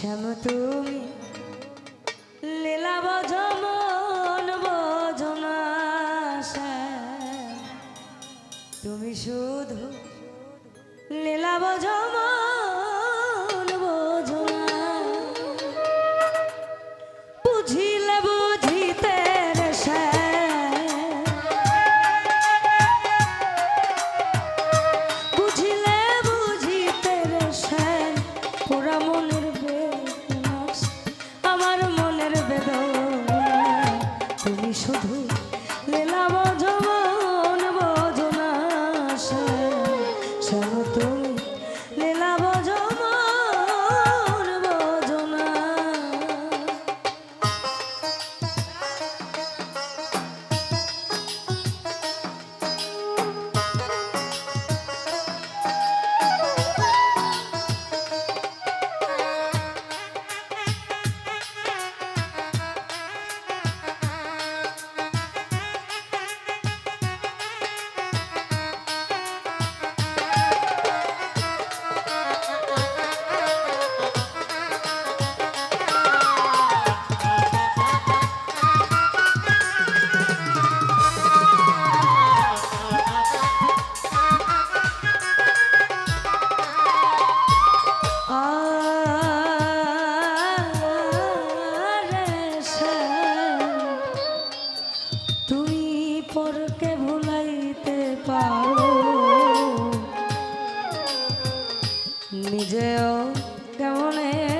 শ্যাম তুমি? লীলা বজম বজনা তুমি শুধু লীলা বজম যেও কেমনে?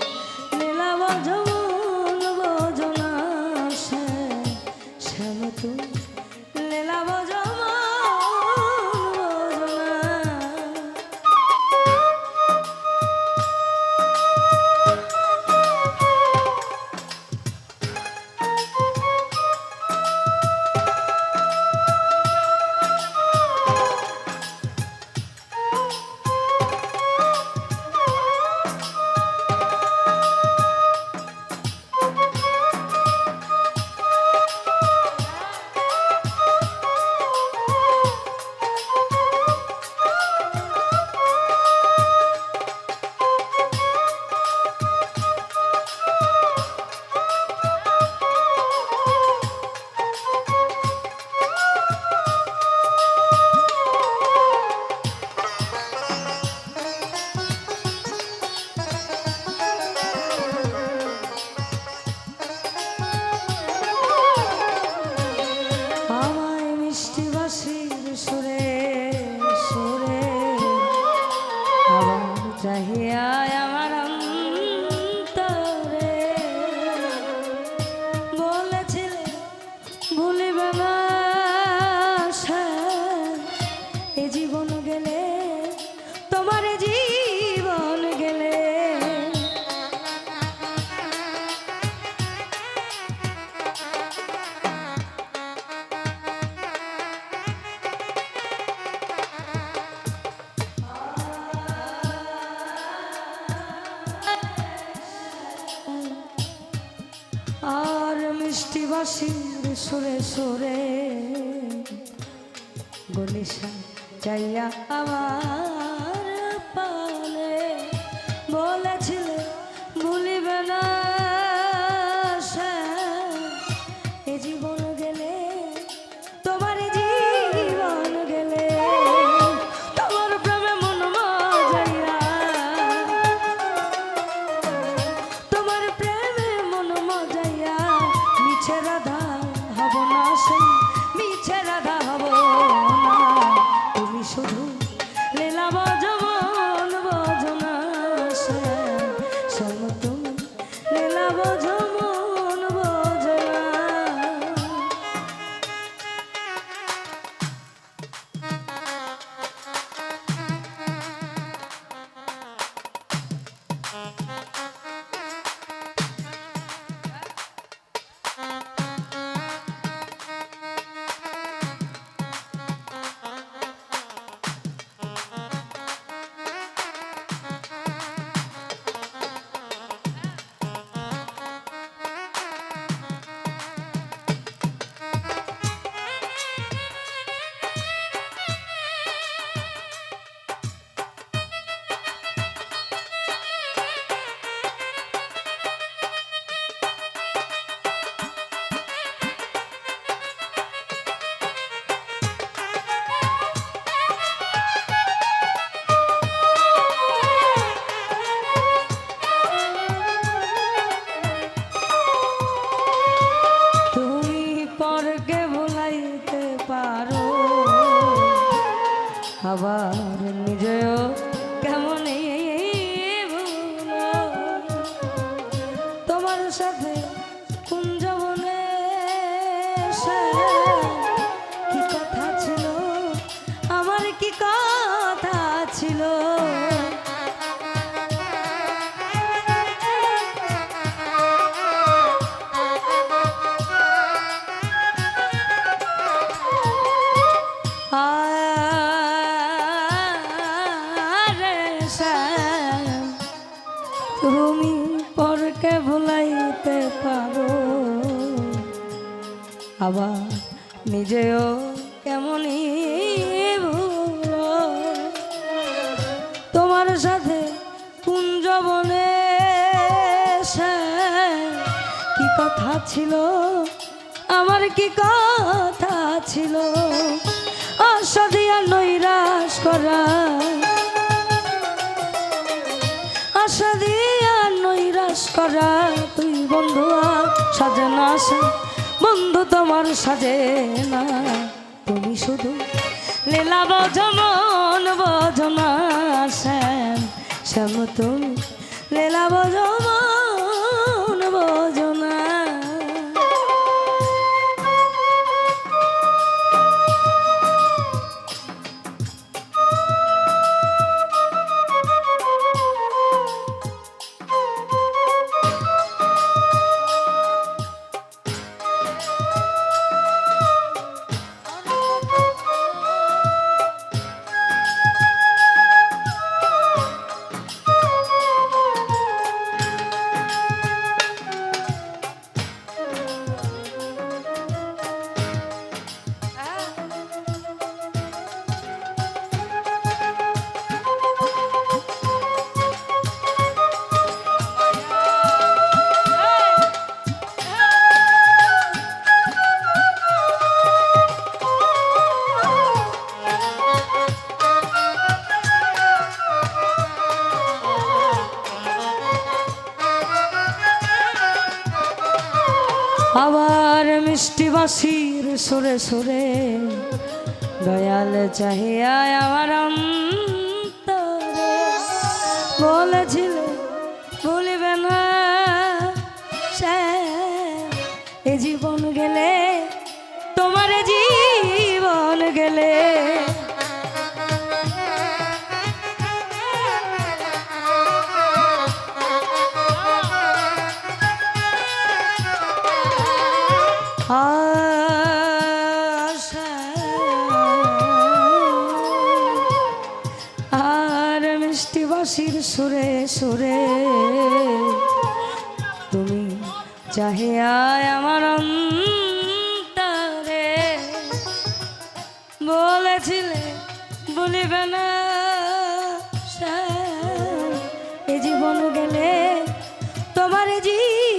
আর মিষ্টি বাসির সুরে সুরে গলিসা চাইয়া আমার হাওয়া তুমি পরকে ভুলাইতে পারো। আবার নিজেও কেমনই তোমার সাথে কুঞ্জবনে কি কথা ছিল? আমার কি কথা ছিল? আশা দিয়া নৈরাশ করা। আশা নৈরাশ করা, তুই বন্ধু সাজে না বন্ধু তোমার সাজে না। তুমি শুধু লীলা বজমন বজনা শ্যাম শ্যাম, তুমি লীলা বজমন আবার মিষ্টি বাসির সুরে সুরে দয়াল চাহিয়া আবার বলেছিল তুমি চাহিয়া আমার অন্তরে। বলেছিলে বলিবে না এ জীবন গেলে তোমার জীবন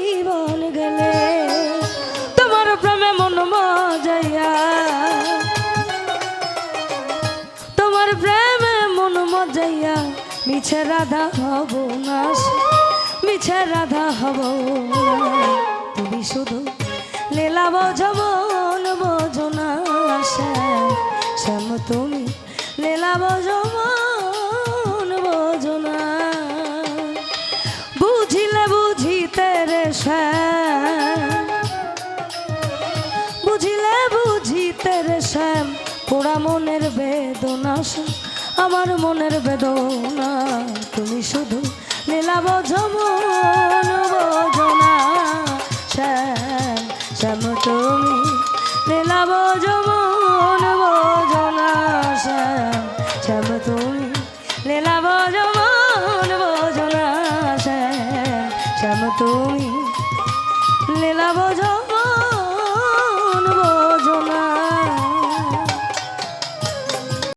মিছে রাধা হব না মিছে রাধা হব না। তুমি শুধু লীলা বজমন বোঝনা শ্যাম শ্যাম তুমি লীলা বজমন বোঝনা বুঝিলে বুঝিতে রে শ্যাম বুঝিলে বুঝিতে রে শ্যাম পোড়া মনের বেদনা শ্যাম, আমার মনের বেদনা তুমি শুধু লীলা বজমন বোঝনা। শ্যাম শ্যাম তুমি লীলা বজমন